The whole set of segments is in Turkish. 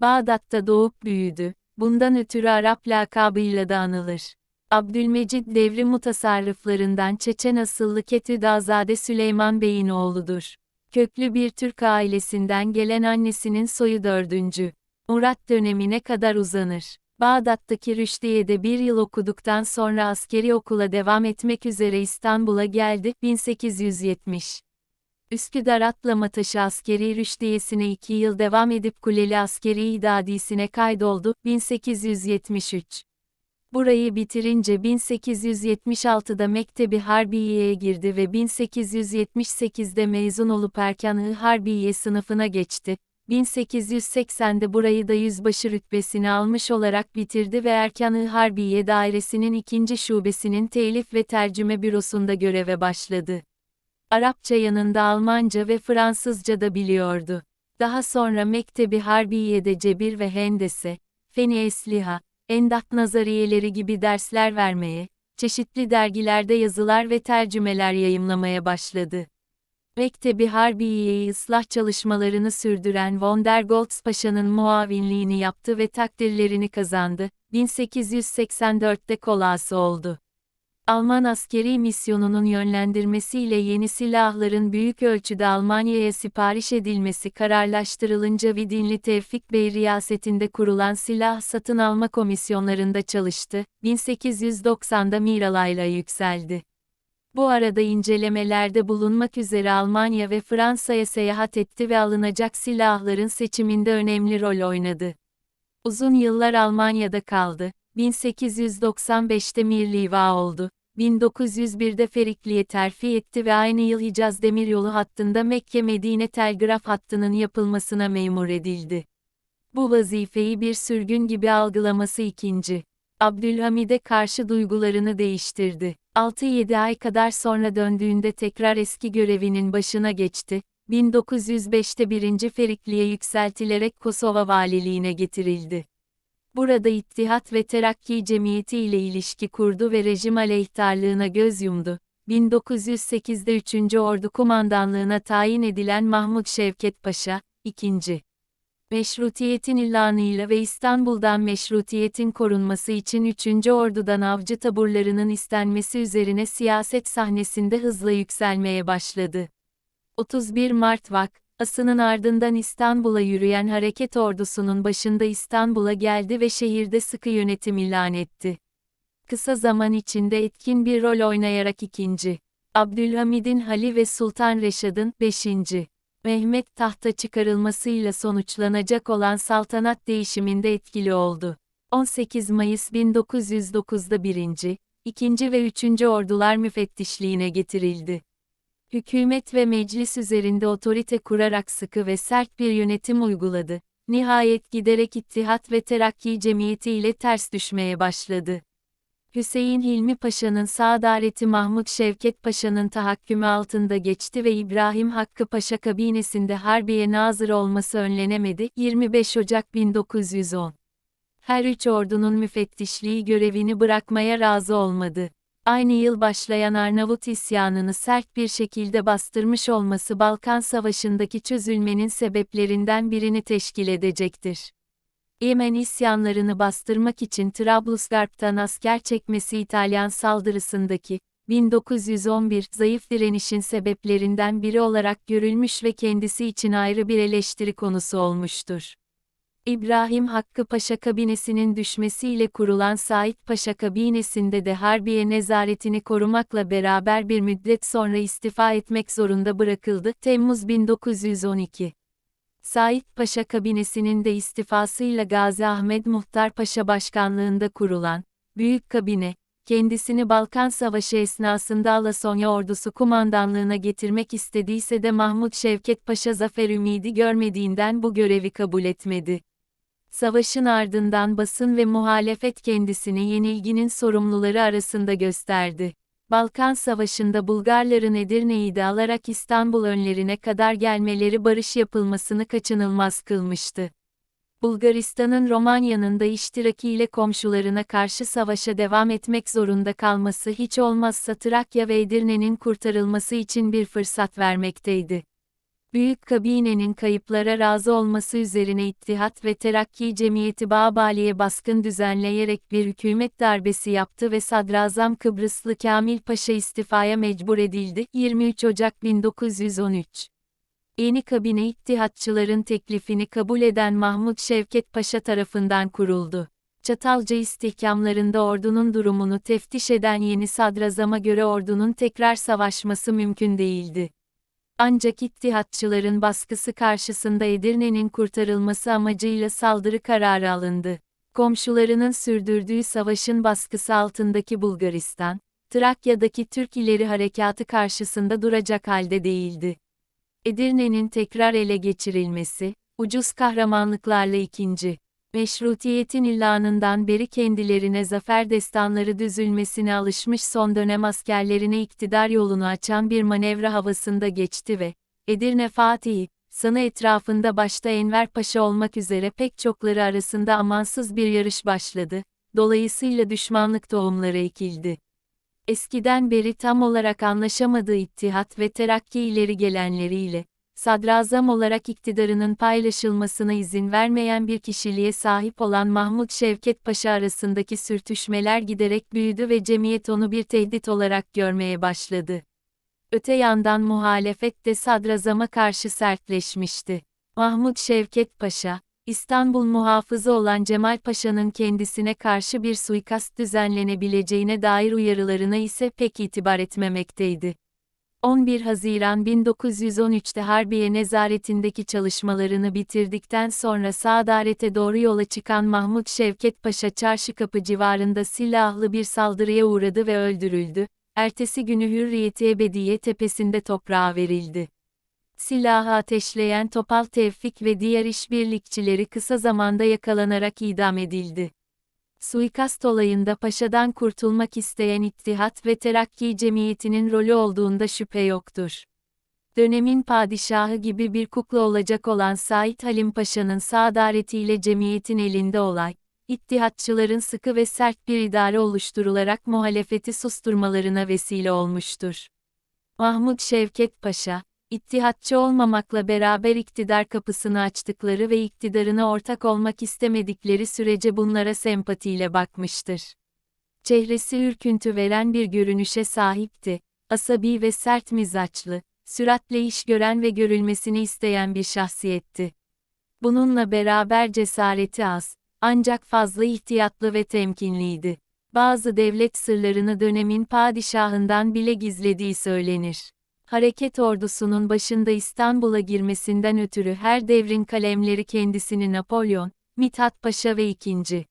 Bağdat'ta doğup büyüdü. Bundan ötürü Arap lakabıyla da anılır. Abdülmecid devri mutasarrıflarından Çeçen asıllı Ketüdazade Süleyman Bey'in oğludur. Köklü bir Türk ailesinden gelen annesinin soyu dördüncü. Murat dönemine kadar uzanır. Bağdat'taki Rüşdiye'de bir yıl okuduktan sonra askeri okula devam etmek üzere İstanbul'a geldi, 1870. Üsküdar Atlamataşı Askeri Rüşdiyesi'ne iki yıl devam edip Kuleli Askeri İdadisi'ne kaydoldu, 1873. Burayı bitirince 1876'da Mektebi Harbiye'ye girdi ve 1878'de mezun olup Erkan-ı Harbiye sınıfına geçti. 1880'de burayı da yüzbaşı rütbesini almış olarak bitirdi ve Erkan-ı Harbiye Dairesi'nin ikinci şubesinin telif ve tercüme bürosunda göreve başladı. Arapça yanında Almanca ve Fransızca da biliyordu. Daha sonra Mektebi Harbiye'de cebir ve hendese, feni esliha, endat nazariyeleri gibi dersler vermeye, çeşitli dergilerde yazılar ve tercümeler yayımlamaya başladı. Mektebi Harbiye'yi ıslah çalışmalarını sürdüren von der Goltz Paşa'nın muavinliğini yaptı ve takdirlerini kazandı. 1884'te kolası oldu. Alman askeri misyonunun yönlendirmesiyle yeni silahların büyük ölçüde Almanya'ya sipariş edilmesi kararlaştırılınca Vidinli Tevfik Bey riyasetinde kurulan silah satın alma komisyonlarında çalıştı, 1890'da Miralay'la yükseldi. Bu arada incelemelerde bulunmak üzere Almanya ve Fransa'ya seyahat etti ve alınacak silahların seçiminde önemli rol oynadı. Uzun yıllar Almanya'da kaldı. 1895'te Mirliva oldu. 1901'de Ferikli'ye terfi etti ve aynı yıl Hicaz Demiryolu hattında Mekke-Medine telgraf hattının yapılmasına memur edildi. Bu vazifeyi bir sürgün gibi algılaması ikinci. Abdülhamid'e karşı duygularını değiştirdi. 6-7 ay kadar sonra döndüğünde tekrar eski görevinin başına geçti. 1905'te 1. Ferikli'ye yükseltilerek Kosova valiliğine getirildi. Burada İttihat ve Terakki Cemiyeti ile ilişki kurdu ve rejim aleyhtarlığına göz yumdu. 1908'de 3. Ordu Kumandanlığına tayin edilen Mahmut Şevket Paşa, 2. Meşrutiyetin ilanıyla ve İstanbul'dan meşrutiyetin korunması için 3. Ordu'dan avcı taburlarının istenmesi üzerine siyaset sahnesinde hızla yükselmeye başladı. 31 Mart Vak, Asının ardından İstanbul'a yürüyen hareket ordusunun başında İstanbul'a geldi ve şehirde sıkı yönetim ilan etti. Kısa zaman içinde etkin bir rol oynayarak ikinci. Abdülhamid'in Hali ve Sultan Reşad'ın 5. Mehmet tahta çıkarılmasıyla sonuçlanacak olan saltanat değişiminde etkili oldu. 18 Mayıs 1909'da 1. 2. ve 3. ordular müfettişliğine getirildi. Hükümet ve meclis üzerinde otorite kurarak sıkı ve sert bir yönetim uyguladı. Nihayet giderek İttihat ve Terakki Cemiyeti ile ters düşmeye başladı. Hüseyin Hilmi Paşa'nın Saadaleti Mahmut Şevket Paşa'nın tahakkümü altında geçti ve İbrahim Hakkı Paşa kabinesinde Harbiye Nazır olması önlenemedi. 25 Ocak 1910 Her üç ordunun müfettişliği görevini bırakmaya razı olmadı. Aynı yıl başlayan Arnavut isyanını sert bir şekilde bastırmış olması Balkan Savaşı'ndaki çözülmenin sebeplerinden birini teşkil edecektir. Yemen isyanlarını bastırmak için Trablusgarp'tan asker çekmesi İtalyan saldırısındaki 1911 zayıf direnişin sebeplerinden biri olarak görülmüş ve kendisi için ayrı bir eleştiri konusu olmuştur. İbrahim Hakkı Paşa kabinesinin düşmesiyle kurulan Said Paşa kabinesinde de Harbiye nezaretini korumakla beraber bir müddet sonra istifa etmek zorunda bırakıldı. Temmuz 1912 Said Paşa kabinesinin de istifasıyla Gazi Ahmet Muhtar Paşa başkanlığında kurulan, Büyük Kabine, kendisini Balkan Savaşı esnasında Alasonya ordusu kumandanlığına getirmek istediyse de Mahmut Şevket Paşa zafer ümidi görmediğinden bu görevi kabul etmedi. Savaşın ardından basın ve muhalefet kendisini yenilginin sorumluları arasında gösterdi. Balkan Savaşı'nda Bulgarların Edirne'yi de alarak İstanbul önlerine kadar gelmeleri barış yapılmasını kaçınılmaz kılmıştı. Bulgaristan'ın Romanya'nın da iştirakiyle komşularına karşı savaşa devam etmek zorunda kalması hiç olmazsa Trakya ve Edirne'nin kurtarılması için bir fırsat vermekteydi. Büyük kabinenin kayıplara razı olması üzerine İttihat ve Terakki Cemiyeti Bağbali'ye baskın düzenleyerek bir hükümet darbesi yaptı ve Sadrazam Kıbrıslı Kamil Paşa istifaya mecbur edildi. 23 Ocak 1913 Yeni kabine İttihatçıların teklifini kabul eden Mahmut Şevket Paşa tarafından kuruldu. Çatalca istihkamlarında ordunun durumunu teftiş eden yeni sadrazama göre ordunun tekrar savaşması mümkün değildi. Ancak İttihatçıların baskısı karşısında Edirne'nin kurtarılması amacıyla saldırı kararı alındı. Komşularının sürdürdüğü savaşın baskısı altındaki Bulgaristan, Trakya'daki Türk İleri Harekatı karşısında duracak halde değildi. Edirne'nin tekrar ele geçirilmesi, ucuz kahramanlıklarla ikinci, meşrutiyetin ilanından beri kendilerine zafer destanları düzülmesine alışmış son dönem askerlerine iktidar yolunu açan bir manevra havasında geçti ve, Edirne Fatih'i, sanı etrafında başta Enver Paşa olmak üzere pek çokları arasında amansız bir yarış başladı, dolayısıyla düşmanlık tohumları ekildi. Eskiden beri tam olarak anlaşamadığı İttihat ve Terakki ileri gelenleriyle, sadrazam olarak iktidarının paylaşılmasına izin vermeyen bir kişiliğe sahip olan Mahmut Şevket Paşa arasındaki sürtüşmeler giderek büyüdü ve cemiyet onu bir tehdit olarak görmeye başladı. Öte yandan muhalefet de sadrazama karşı sertleşmişti. Mahmut Şevket Paşa, İstanbul muhafızı olan Cemal Paşa'nın kendisine karşı bir suikast düzenlenebileceğine dair uyarılarına ise pek itibar etmemekteydi. 11 Haziran 1913'te Harbiye nezaretindeki çalışmalarını bitirdikten sonra Saadarete doğru yola çıkan Mahmut Şevket Paşa Çarşıkapı civarında silahlı bir saldırıya uğradı ve öldürüldü. Ertesi günü Hürriyeti Ebediye tepesinde toprağa verildi. Silahı ateşleyen Topal Tevfik ve diğer işbirlikçileri kısa zamanda yakalanarak idam edildi. Suikast olayında paşadan kurtulmak isteyen İttihat ve Terakki Cemiyeti'nin rolü olduğunda şüphe yoktur. Dönemin padişahı gibi bir kukla olacak olan Said Halim Paşa'nın sadaretiyle cemiyetin elinde olay, İttihatçıların sıkı ve sert bir idare oluşturularak muhalefeti susturmalarına vesile olmuştur. Mahmut Şevket Paşa, İttihatçı olmamakla beraber iktidar kapısını açtıkları ve iktidarına ortak olmak istemedikleri sürece bunlara sempatiyle bakmıştır. Çehresi ürküntü veren bir görünüşe sahipti. Asabi ve sert mizaçlı, süratle iş gören ve görülmesini isteyen bir şahsiyetti. Bununla beraber cesareti az, ancak fazla ihtiyatlı ve temkinliydi. Bazı devlet sırlarını dönemin padişahından bile gizlediği söylenir hareket ordusunun başında İstanbul'a girmesinden ötürü her devrin kalemleri kendisini Napolyon, Mithat Paşa ve II.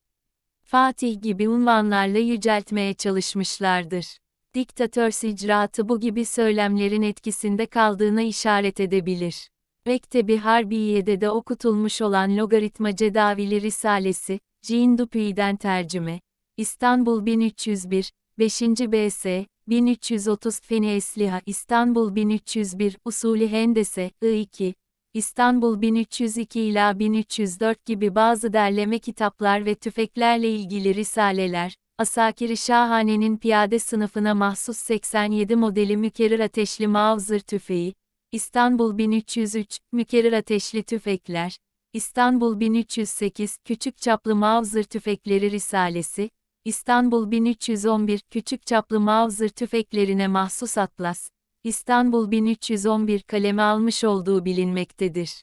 Fatih gibi unvanlarla yüceltmeye çalışmışlardır. Diktatör sicraatı bu gibi söylemlerin etkisinde kaldığına işaret edebilir. Mektebi Harbiye'de de okutulmuş olan Logaritma Cedavili Risalesi, Jean Dupuy'den tercüme. İstanbul 1301, 5. BS, 1330 Feni Esliha İstanbul 1301 Usulü Hendese I2 İstanbul 1302 ila 1304 gibi bazı derleme kitaplar ve tüfeklerle ilgili risaleler, Asakir-i Şahane'nin piyade sınıfına mahsus 87 modeli mükerrir ateşli Mauser tüfeği, İstanbul 1303, mükerrir ateşli tüfekler, İstanbul 1308, küçük çaplı Mauser tüfekleri risalesi, İstanbul 1311 küçük çaplı Mauser tüfeklerine mahsus atlas, İstanbul 1311 kaleme almış olduğu bilinmektedir.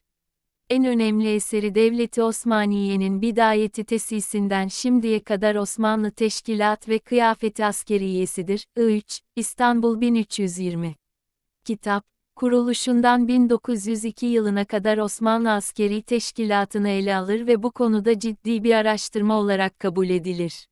En önemli eseri Devleti Osmaniye'nin bidayeti tesisinden şimdiye kadar Osmanlı Teşkilat ve Kıyafeti Askeriyesidir. I3, İstanbul 1320. Kitap, kuruluşundan 1902 yılına kadar Osmanlı Askeri Teşkilatı'nı ele alır ve bu konuda ciddi bir araştırma olarak kabul edilir.